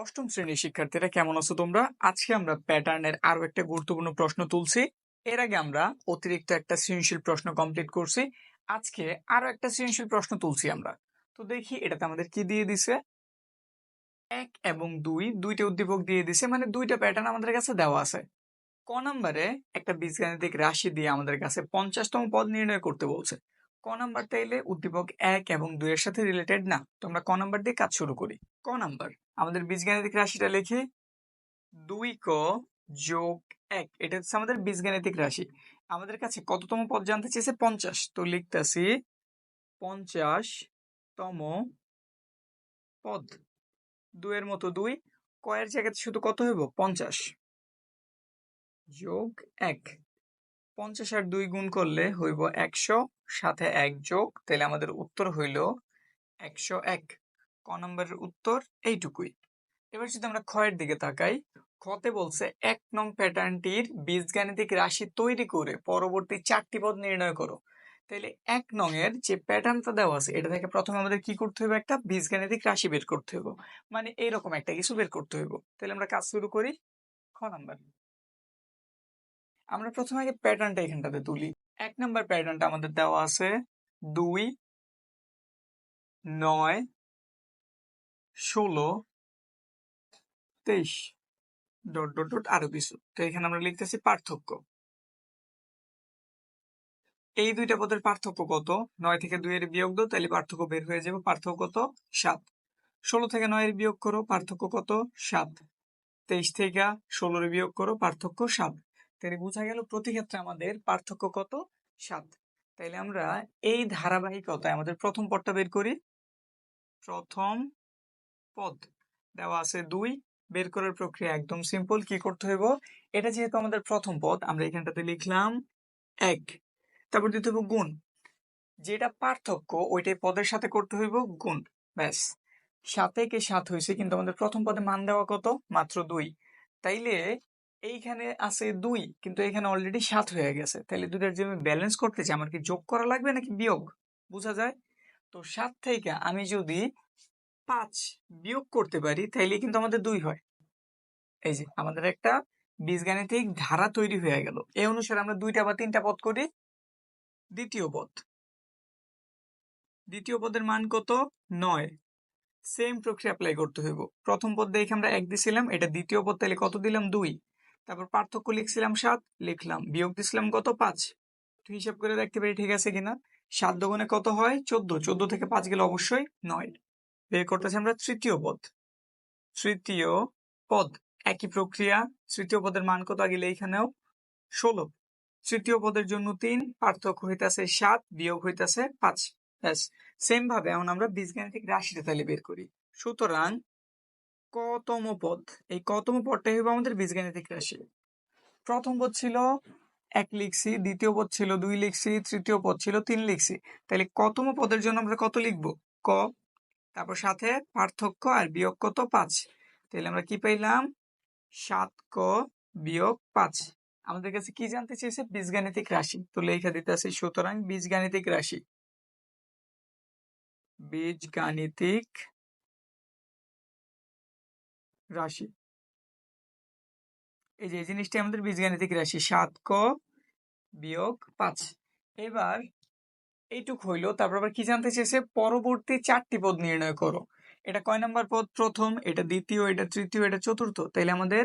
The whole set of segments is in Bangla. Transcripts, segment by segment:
অষ্টম শ্রেণির শিক্ষার্থীরা কেমন আছো তোমরা? আজকে আমরা প্যাটার্নের আরও একটা গুরুত্বপূর্ণ প্রশ্ন তুলছি। এর আগে আমরা অতিরিক্ত একটা সৃজনশীল প্রশ্ন কমপ্লিট করছি। আজকে আরও একটা সৃজনশীল প্রশ্ন তুলছি আমরা। তো দেখি এটাতে আমাদের কি দিয়ে দিছে? এক এবং দুই, দুইটা উদ্দীপক দিয়ে দিছে মানে দুইটা প্যাটার্ন আমাদের কাছে দেওয়া আছে। ক নাম্বারে একটা বীজগাণিতিক রাশি দিয়ে আমাদের কাছে পঞ্চাশতম পদ নির্ণয় করতে বলছে। ক নাম্বার তাইলে উদ্দীপক এক এবং দুইয়ের সাথে রিলেটেড না। তো আমরা ক নাম্বার দিয়ে কাজ শুরু করি। ক নাম্বার আমাদের বীজগাণিতিক রাশিটা লিখি। দুই ক যোগ এক, এটা হচ্ছে আমাদের বীজগাণিতিক রাশি। আমাদের কাছে কততম পদ জানতে চেয়েছে? পঞ্চাশ। তো লিখতেছি পঞ্চাশ তম পদ। দুইয়ের মতো দুই কয়ের জায়গাতে শুধু কত হইব? পঞ্চাশ। যোগ এক। পঞ্চাশ আর দুই গুণ করলে হইব একশো, সাথে এক যোগ তাহলে আমাদের উত্তর হইল একশো এক। ক নম্বরের উত্তর এইটুকুই। এবার যদি আমরা ক্ষয়ের দিকে তাকাই খতে বলছে এক নং প্যাটার্নটির বীজগাণিতিক রাশি তৈরি করে পরবর্তী চারটি পদ নির্ণয় করো। তাহলে এক নং এর যে প্যাটার্নটা দেওয়া আছে, এটা থেকে প্রথমে আমাদের কি করতে হবে একটা বীজগাণিতিক রাশি বের করতে হবে মানে এইরকম একটা কিছু বের করতে হবে তাহলে আমরা কাজ শুরু করি খ নাম্বার। আমরা প্রথমে আগে প্যাটার্নটা এখানটাতে তুলি। এক নাম্বার প্যাটার্নটা আমাদের দেওয়া আছে দুই, নয় ষোলো, তেইশ ডট ডট ডট আরও কিছু। তো এখানে আমরা লিখতেছি পার্থক্য। এই দুইটা পদের পার্থক্য কত? নয় থেকে দুই এর বিয়োগ দাও তাহলে পার্থক্য বের হয়ে যাবে। পার্থক্য কত? সাত। ষোলো থেকে নয়ের বিয়োগ করো, পার্থক্য কত? সাত। তেইশ থেকে ষোলোর বিয়োগ করো, পার্থক্য সাত। তাহলে বোঝা গেল প্রতি ক্ষেত্রে আমাদের পার্থক্য কত? সাত। তাইলে আমরা এই ধারাবাহিকতায় আমাদের প্রথম পদটা বের করি। প্রথম পদ দেওয়া আছে দুই, বের করার প্রক্রিয়া একদম সিম্পল কি করতে হইব? এটা যেহেতু আমাদের প্রথম পদ, আমরা এখানটাতে লিখলাম এক। তারপর দিতে হইব গুণ। যেটা পার্থক্য, ওইটাই পদের সাথে করতে হইব গুণ, ব্যাস। সাতে কে সাত হয়েছে কিন্তু আমাদের প্রথম পদে মান দেওয়া কত? মাত্র দুই। তাইলে এইখানে আছে দুই, কিন্তু এখানে অলরেডি সাত হয়ে গেছে। তাহলে দুটার যে আমি ব্যালেন্স করতে চাই, আমার কি যোগ করা লাগবে নাকি বিয়োগ? বোঝা যায়? তো সাত থেকে আমি যদি পাঁচ বিয়োগ করতে পারি তাইলে কিন্তু আমাদের দুই হয়। এই যে, আমাদের একটা বীজগাণিতিক ধারা তৈরি হয়ে গেল। এই অনুসারে আমরা দুইটা বা তিনটা পদ করি। দ্বিতীয় পদ। দ্বিতীয় পদের মান কত? নয়। সেম প্রক্রিয়া অ্যাপ্লাই করতে হইব। প্রথম পদ দেখে আমরা এক দিছিলাম, এটা দ্বিতীয় পদ তাহলে কত দিলাম? দুই। তারপর পার্থক্য লিখছিলাম সাত, লিখলাম। বিয়োগ দিছিলাম কত? পাঁচ। হিসাব করে দেখতে পারি ঠিক আছে কিনা? সাত দোকানে কত হয়? চোদ্দ। চোদ্দ থেকে পাঁচ গেলে অবশ্যই নয়। বের করতেছি আমরা তৃতীয় পদ। তৃতীয় পদ, একই প্রক্রিয়া, তৃতীয় পদের মান কত আগে এইখানেও ষোলো। তৃতীয় পদের জন্য তিন, পার্থক্য হইতাছে সাত, বিয়োগ হইতাছে পাঁচ। ব্যাস সেম ভাবে এখন আমরা বীজগাণিতিক রাশিটা তাহলে বের করি। সুতরাং কতম পদ? এই কতম পদটাই হবে আমাদের বীজগাণিতিক রাশি। প্রথম পদ ছিল এক লিখছি, দ্বিতীয় পদ ছিল দুই লিখছি, তৃতীয় পদ ছিল তিন লিখছি। তাহলে কতম পদের জন্য আমরা কত লিখব? ক তারপর সাথে পার্থক্য আর বিয়োগ কত? পাঁচ। তাহলে আমরা কি পাইলাম? সাত ক বিয়োগ পাঁচ। আমাদের কাছে কি জানতে চেয়েছে? বীজগাণিতিক রাশি। তো লেখা দিতে আছে, সুতরাং বীজগাণিতিক রাশি। বীজগাণিতিক রাশি। এই যে, এই জিনিসটি আমাদের বীজগাণিতিক রাশি। সাত ক বিয়োগ পাঁচ। এবার এইটুক হইল। তারপর আবার কি জানতে চেয়েছে? পরবর্তী চারটি পদ নির্ণয় করো। এটা কয় নাম্বার পদ? প্রথম, এটা দ্বিতীয়, এটা তৃতীয়, এটা চতুর্থ। তাইলে আমাদের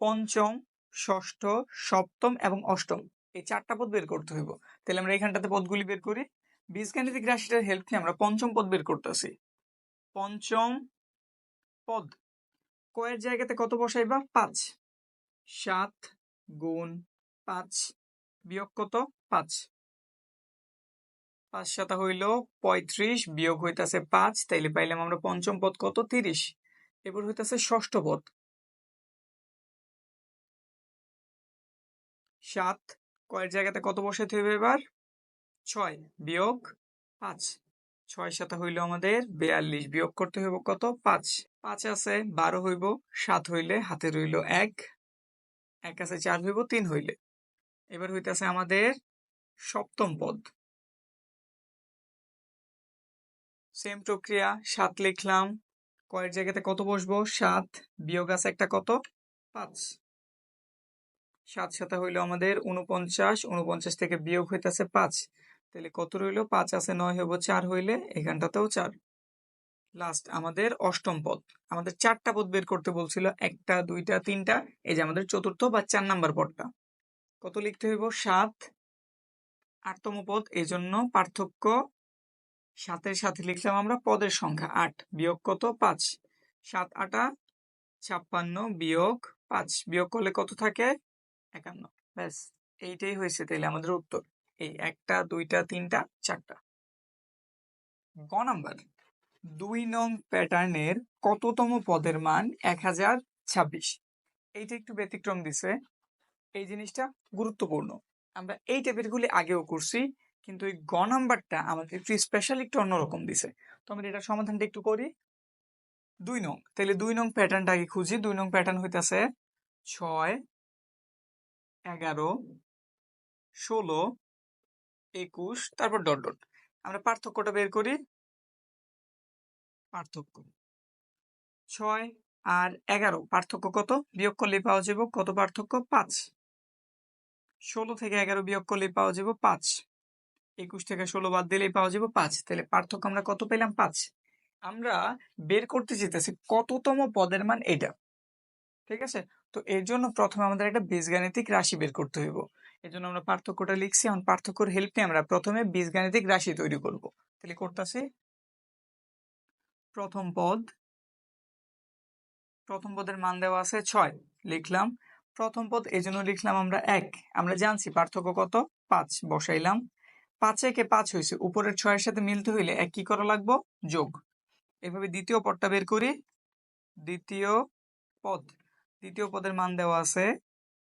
পঞ্চম, ষষ্ঠ, সপ্তম এবং অষ্টম এই চারটা পদ বের করতে হইব। তাহলে আমরা এখানটাতে পদগুলি বের করি। বীজগাণিতিক রাশিটার হেল্প নিয়ে আমরা পঞ্চম পদ বের করতেছি। পঞ্চম পদ। কয়ের জায়গাতে কত বসাইবা? পাঁচ। সাত গুণ পাঁচ। বিয়োগ কত? পাঁচ। পাঁচ সাতা হইল পঁয়ত্রিশ, বিয়োগ হইতাছে পাঁচ, তাইলে পাইলাম আমরা পঞ্চম পদ কত? তিরিশ। এবার হইতাছে ষষ্ঠ পদ। সাত, কয়ের জায়গাতে কত বসাইতে হইবে এবার? ছয়, বিয়োগ পাঁচ। ছয় সাথে হইল আমাদের বেয়াল্লিশ, বিয়োগ করতে হইব কত? পাঁচ। পাঁচ আছে, বারো হইব, সাত হইলে হাতে রইল এক। এক আছে, চার হইব, তিন হইলে। এবার হইতেছে আমাদের সপ্তম পদ। সেম প্রক্রিয়া, সাত লিখলাম। কয়ের জায়গাতে কত বসবো? সাত। বিয়োগ আছে একটা কত? পাঁচ। সাত সাথে হইল আমাদের উনপঞ্চাশ উনপঞ্চাশ থেকে বিয়োগ হইতেছে পাঁচ। তাহলে কত রইল? পাঁচ আছে নয় হইব চার হইলে এখানটাতেও চার। লাস্ট আমাদের অষ্টম পদ। আমাদের চারটা পদ বের করতে বলছিল, একটা, দুইটা, তিনটা। এই যে আমাদের চতুর্থ বা চার নাম্বার পদটা। কত লিখতে হইব? সাত। আটতম পদ এই জন্য পার্থক্য সাতের সাথে লিখলাম আমরা পদের সংখ্যা আট, বিয়োগ কত? পাঁচ। সাত, আটা, ছাপ্পান্ন, বিয়োগ পাঁচ। বিয়োগ করলে কত থাকে? একান্ন। ব্যাস, এইটাই হয়েছে তাহলে আমাদের উত্তর। এই একটা, দুইটা, তিনটা, চারটা। গ নাম্বার। দুই নং প্যাটার্নের কততম পদের মান এক হাজার ছাব্বিশ? এইটা একটু ব্যতিক্রম দিছে। এই জিনিসটা গুরুত্বপূর্ণ। আমরা এই টাইপের গুলি আগেও করছি। কিন্তু এই গ নাম্বারটা আমাদের একটু স্পেশাল একটু অন্যরকম দিছে। তো আমরা এটা সমাধানটা একটু করি। দুই নং তাহলে দুই নং প্যাটার্নটা আগে খুঁজি। দুই নং প্যাটার্ন হইতাছে ছয়, এগারো, ষোলো, একুশ, তারপর ডট ডট। আমরা পার্থক্যটা বের করি। পার্থক্য। ছয় আর এগারো, পার্থক্য কত? বিয়োগ করলে পাওয়া যাব কত পার্থক্য? পাঁচ। ষোলো থেকে এগারো বিয়োগ করলে পাওয়া যাব পাঁচ। একুশ থেকে ষোলো বাদ দিলেই পাওয়া যাব পাঁচ। তাহলে পার্থক্য আমরা কত পেলাম? পাঁচ। আমরা বের করতে চেতেছি কততম পদের মান এটা। ঠিক আছে? তো এর জন্য প্রথমে আমাদের একটা বীজগাণিতিক রাশি বের করতে হইব। এর জন্য আমরা পার্থক্যটা লিখছি, এখন পার্থক্যর হেল্প নিয়ে আমরা প্রথমে বীজগাণিতিক রাশি তৈরি করব। তাহলে করতেছি, প্রথম পদ, প্রথম পদের মান দেওয়া আছে ছয়, লিখলাম। প্রথম পদ এই জন্য লিখলাম আমরা এক। আমরা জানছি পার্থক্য কত? পাঁচ, বসাইলাম। পাঁচে কে পাঁচ হয়েছে উপরের ছয়ের সাথে মিলতে হইলে এক কি করা লাগবো? যোগ। এভাবে দ্বিতীয় পদটা বের করি। দ্বিতীয় পদ। দ্বিতীয় পদের মান দেওয়া আছে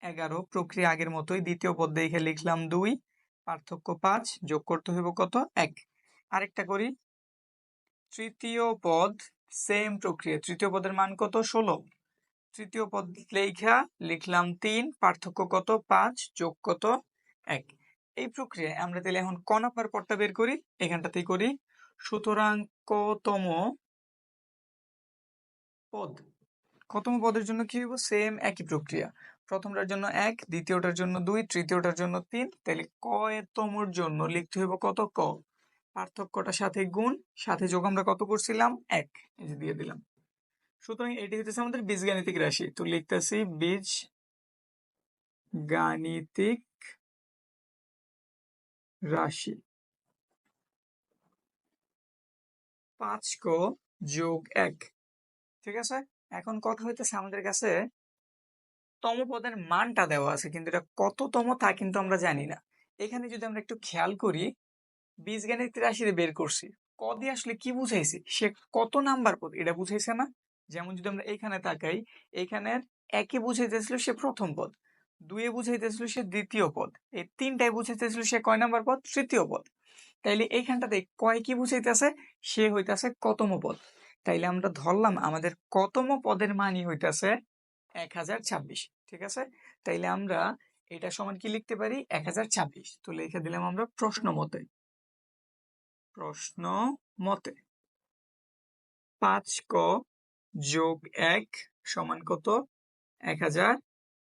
এগারো। প্রক্রিয়া আগের মতোই। দ্বিতীয় পদ দেখে লিখলাম দুই। পার্থক্য পাঁচ। যোগ করতে হইব কত? এক। আরেকটা করি। তৃতীয় পদ সেম প্রক্রিয়া। তৃতীয় পদের মান কত? ষোলো। তৃতীয় পদ লেখা লিখলাম তিন। পার্থক্য কত? পাঁচ। যোগ কত? এক। এই প্রক্রিয়ায় আমরা তাহলে এখন ক নাম্বার পদটা বের করি, এখানটাতেই করি। সুতরাং কতম পদ? কতম পদের জন্য কি হইব? সেম একই প্রক্রিয়া। প্রথমটার জন্য এক, দ্বিতীয়টার জন্য দুই, তৃতীয়টার জন্য তিন, তাহলে কয়তমর জন্য লিখতে হইব কত ক? পার্থক্যটা সাথে গুণ, সাথে যোগ আমরা কত করছিলাম? এক, এই যে দিয়ে দিলাম। সুতরাং এটি হচ্ছে আমাদের বীজগাণিতিক রাশি। তো লিখতেছি বীজ গাণিতিক রাশি। পাঁচ ক যোগ এক। ঠিক আছে? এখন কথা হইতেছে আমাদের কাছে তম পদের মানটা দেওয়া আছে, কিন্তু এটা কততম তা কিন্তু আমরা জানি না। এখানে যদি আমরা একটু খেয়াল করি বীজগাণিত রাশিতে বের করছি। ক আসলে কি বুঝাইছে? সে কত নাম্বার পদ? এটা বুঝাইছে না? যেমন যদি আমরা এখানে তাকাই, এখানের একে বুঝাইতেছিল সে প্রথম পদ। দুয়ে বুঝাইতেছিল সে দ্বিতীয় পদ। এই তিনটায় বুঝাইতেছিল সে কয় নাম্বার পদ? তৃতীয় পদ। তাইলে এইখানটাতে কয় কি বুঝাইতেছে? সে হইতাছে কতম পদ। তাইলে আমরা ধরলাম আমাদের কতম পদের মানই হইতাছে এক হাজার ছাব্বিশ। ঠিক আছে? তাইলে আমরা এটা সমান কি লিখতে পারি? এক হাজার ছাব্বিশ। তো লিখে দিলাম আমরা প্রশ্ন মতে। প্রশ্ন মতে। পাঁচ ক যোগ এক সমান কত? এক হাজার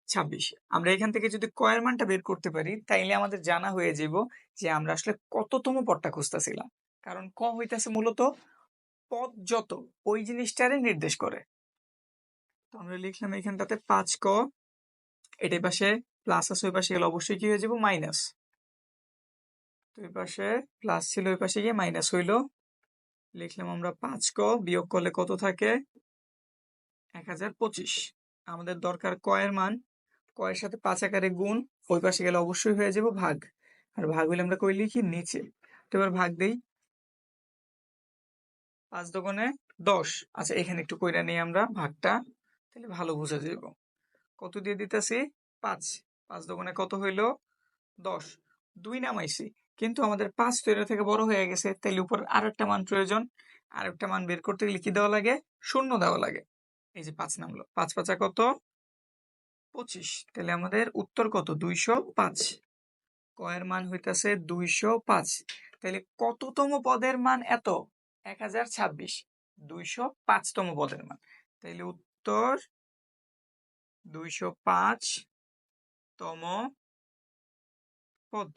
ছাব্বিশ। আমরা এখান থেকে যদি কয়ের মানটা বের করতে পারি, তাইলে আমাদের জানা হয়ে যাব যে আমরা আসলে কততম পদটা খুঁজতেছিলাম। কারণ ক হইতেছে মূলত পদ যত, ওই জিনিসটারে নির্দেশ করে। তো আমরা লিখলাম এখানটাতে পাঁচ ক এটার পাশে প্লাস আছে, ওই পাশে গেলে অবশ্যই কি হয়ে যাব মাইনাস। তো ওই পাশে প্লাস ছিল, ওই পাশে গিয়ে মাইনাস হইল। লিখলাম আমরা পাঁচ ক, বিয়োগ করলে কত থাকে? এক হাজার পঁচিশ। আমাদের দরকার কয়ের মান। কয়ের সাথে পাঁচ আকারে গুণ, ওই পাশে গেলে অবশ্যই হয়ে যাব ভাগ। আর ভাগ হইলে আমরা কই লিখি? নিচে। তো এবার ভাগ দেই। পাঁচ দোকানে দশ। আচ্ছা এখানে একটু কইরা নিই আমরা ভাগটা। তাহলে ভালো বোঝা যাব কত দিয়ে দিতেছি? পাঁচ। পাঁচ দোকানে কত হইল? দশ। দুই নামাইছি। কিন্তু আমাদের পাঁচ তো এটা থেকে বড় হয়ে গেছে। তাহলে উপর আর একটা মান প্রয়োজন। আর একটা মান বের করতে গেলে কি দেওয়া লাগে, শূন্য দেওয়া লাগে। এই যে পাঁচ নামলো। পাঁচ পাঁচা কত? পঁচিশ। তাহলে আমাদের উত্তর কত? দুইশো পাঁচ। কয়ের মান হইতেছে দুইশো পাঁচ। তাহলে কততম পদের মান এত? এক হাজার ছাব্বিশ। দুইশো পাঁচতম পদের মান। তাইলে উত্তর দুইশো পাঁচ তম পদ।